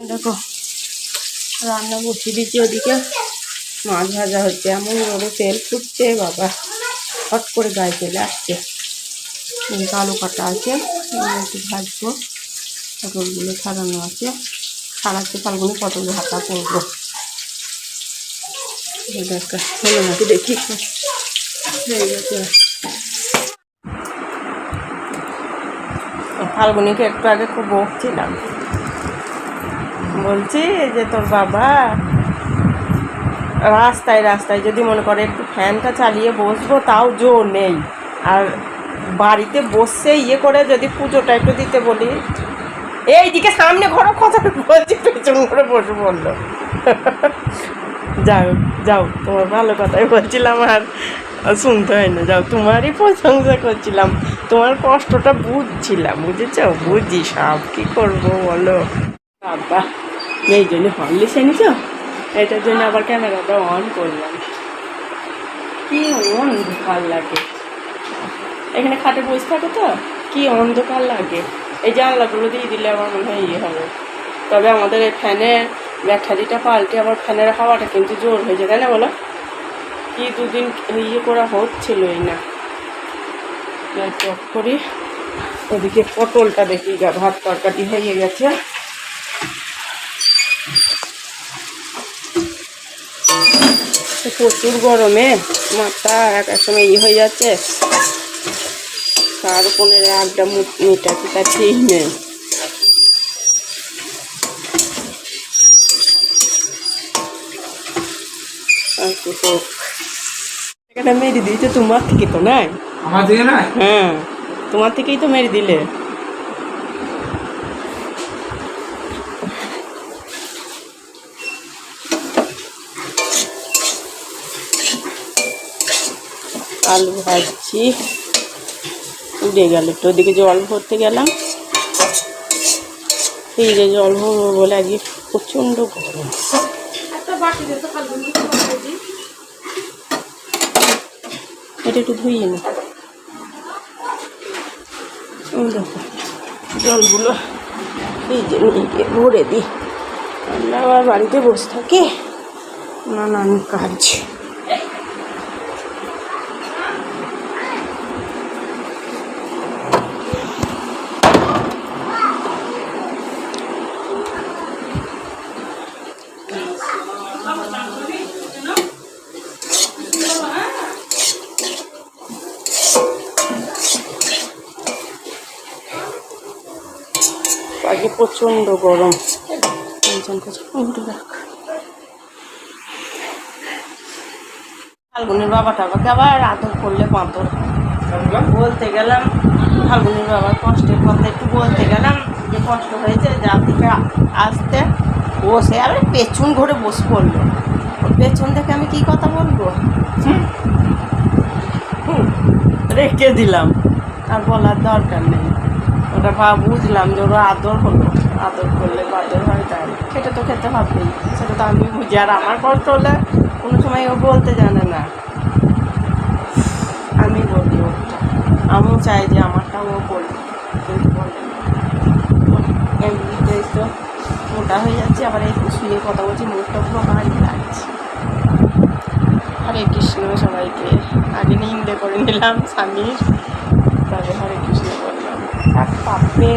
দেখো, রান্না বসিয়ে দিচ্ছি ওদিকে। মাছ ভাজা হচ্ছে, এমন জোরে তেল ফুটছে, বাবা। হট করে গায়ে চলে আসছে। আলু কাটা আছে একটু ভাজবো। পটলগুলো ছাড়ানো আছে। ছাড়াচ্ছে ফাল্গুনি পটল ভাতা করব। এই হলো নাকি দেখি। ফাল্গুনিকে একটু আগে খুব বকছিলাম। বলছি যে তোর বাবা রাস্তায় রাস্তায় যদি মনে করে একটু ফ্যানটা চালিয়ে বসবো, তাও জোর নেই। আর বাড়িতে বসে ইয়ে করে যদি পুজোটা একটু দিতে বলি, এইদিকে সামনে ঘরে কথা বলছি, পেছন করে বসে বলল যাও যাও, তোমার ভালো কথাই বলছিলাম আর শুনতে হয় না। যাও, তোমারই প্রশংসা করছিলাম। তোমার কষ্টটা বুঝছিলাম, বুঝেছ? বুঝি সব কি করব বলো? বাবা। এই জন্য হরলিক্স এনেছ? এটার জন্য আবার ক্যামেরাটা অন করলাম। কি অন্ধকার লাগে। এখানে খাটে বসে থাকো তো, কি অন্ধকার লাগে। এই জানলাগুলো দিয়ে দিলে আমার মনে হয় ইয়ে হবে। তবে আমাদের এই ফ্যানের ব্যাটারিটা পাল্টে আবার ফ্যানের হাওয়াটা কিন্তু জোর হয়েছে তাই না বলো? কি দুদিন ইয়ে করা হচ্ছিলই না। চক করি। ওদিকে পটলটা দেখি ভাত তরকারি হয়ে গেছে। প্রচুর গরমে মাথা এক এক সময় ইয়ে হয়ে যাচ্ছে। তার পনেরো একটা মিটার টিটা ঠিক নেই। কি। মেরে দিয়েছে তোমার থেকে তো নাই। আমার দিকে না হ্যাঁ তোমার থেকেই তো মেরে দিলে। আলু ভাজছি। উড়ে গেল একটু ওদিকে জল ভরতে গেলাম। ফ্রিজে জল ভরবো বলে আজকে প্রচণ্ড গরম। এটা একটু ধুইয়ে নি। দেখো জলগুলো এই যে নিয়ে ভরে দিই। আমরা আবার বাড়িতে বসে থাকি। নানান কাজ। আজকে প্রচণ্ড গরম। ফাল্গুনির বাবাটা আমাকে আবার আদর করলে বাঁদর। বলতে গেলাম, ফাল্গুনির বাবার কষ্টের কথা একটু বলতে গেলাম, যে কষ্ট হয়েছে যার থেকে আসতে বসে আবার পেছন ঘরে বসে পড়ল। পেছন থেকে আমি কি কথা বলব? রেখে দিলাম। আর বলার দরকার নেই। ওটা ভা বুঝলাম যে ওরা আদর হলো। আদর করলে বাদর হয়, তাই খেতে তো খেতে হবেই সেটা তো আমি বুঝি। আর আমার কষ্ট হলে কোনো সময় ও বলতে জানে না। আমি বলি ওটা। আমিও চাই যে আমারটাও ও বলি কিন্তু বলে তো মোটা হয়ে যাচ্ছে, আবার এই শুয়ে কথা বলছি, মুখটা পুরো ভারী লাগছে। হরে কৃষ্ণ সবাইকে। আগে নিন্দে করে নিলাম স্বামীর। তবে হরে কৃষ্ণ। পাপে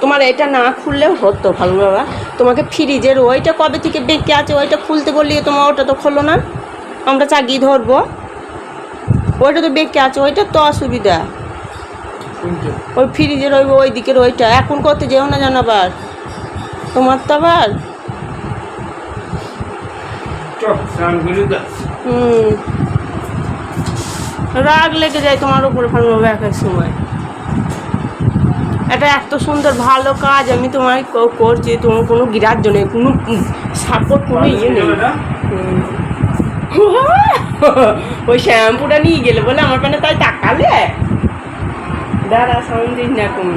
তোমার এটা না খুললেও হতো ভালো বাবা। তোমাকে ফ্রিজের ওইটা কবে থেকে বেঁকে আছে ওইটা খুলতে বললি তোমার ওটা তো খোলো না। আমরা চাগিয়ে ধরবো। ওইটা তো বেঁকে আছে ওইটা তো অসুবিধা। ওই ফ্রিজের ওই ওই দিকের ওইটা। এখন করতে যেও না জানো আবার। তোমার তো আবার রাগ লেগে যায় তোমার উপরে ফালবো এক এক সময়। এটা এত সুন্দর, ভালো কাজ আমি তোমায় করছি, তোমার কোনো গ্রাহ্য নেই, কোনো সাপোর্ট কোনো ইয়ে নেই। ওই শ্যাম্পুটা নিয়ে গেলে বলে আমার পেনে তাই তাকালে। দাঁড়া সাউন্ড না কোন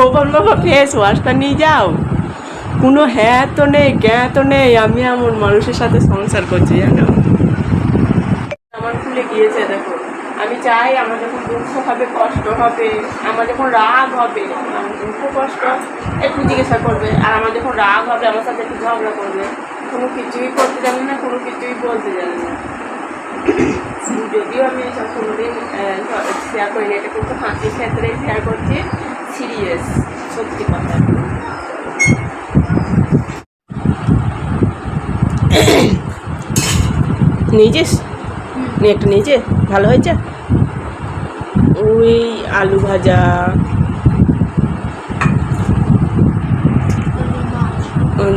ও বলল ফেস ওয়াশটা নিয়ে যাও। কোনো হ্যাঁ তো নেই গ্যাঁ তো নেই, আমি এমন মানুষের সাথে সংসার করছি, জানো? ভুলে গিয়েছে, দেখো। আমি চাই আমার যখন দুঃখ হবে, কষ্ট হবে, আমার যখন রাগ হবে, আমার দুঃখ, কষ্ট, একটু জিজ্ঞাসা করবে। আর আমার যখন রাগ হবে, আমার সাথে একটু ঝগড়া করবে। কোনো কিছুই করতে জানি না, কোনো কিছুই বলতে জানি না। যদিও আমি এসব কোনোদিন শেয়ার করি না এটা কিন্তু হাসির ক্ষেত্রে শেয়ার করছি। সিরিয়াস সত্যি কথা। নিয়েছিস? নিয়ে একটা নিয়েছে? ভালো হয়েছে? ওই আলু ভাজা।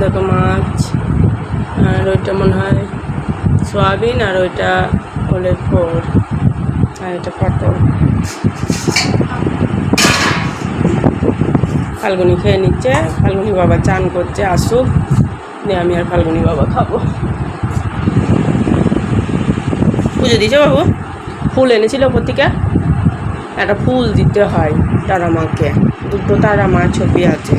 দেখো মাছ, আর ওইটা মনে হয় সয়াবিন, আর ওইটা ওলের ফোর আর এটা পটল ফাল্গুনি খেয়ে নিচ্ছে, ফাল্গুনি বাবা চান করছে, আসুক দিয়ে আমি আর ফাল্গুনি বাবা খাব। পুজো দিয়েছে বাবু? ফুল এনেছিল ওপর থেকে একটা ফুল দিতে হয় তারা মাকে দুটো তারা মা ছবি আছে।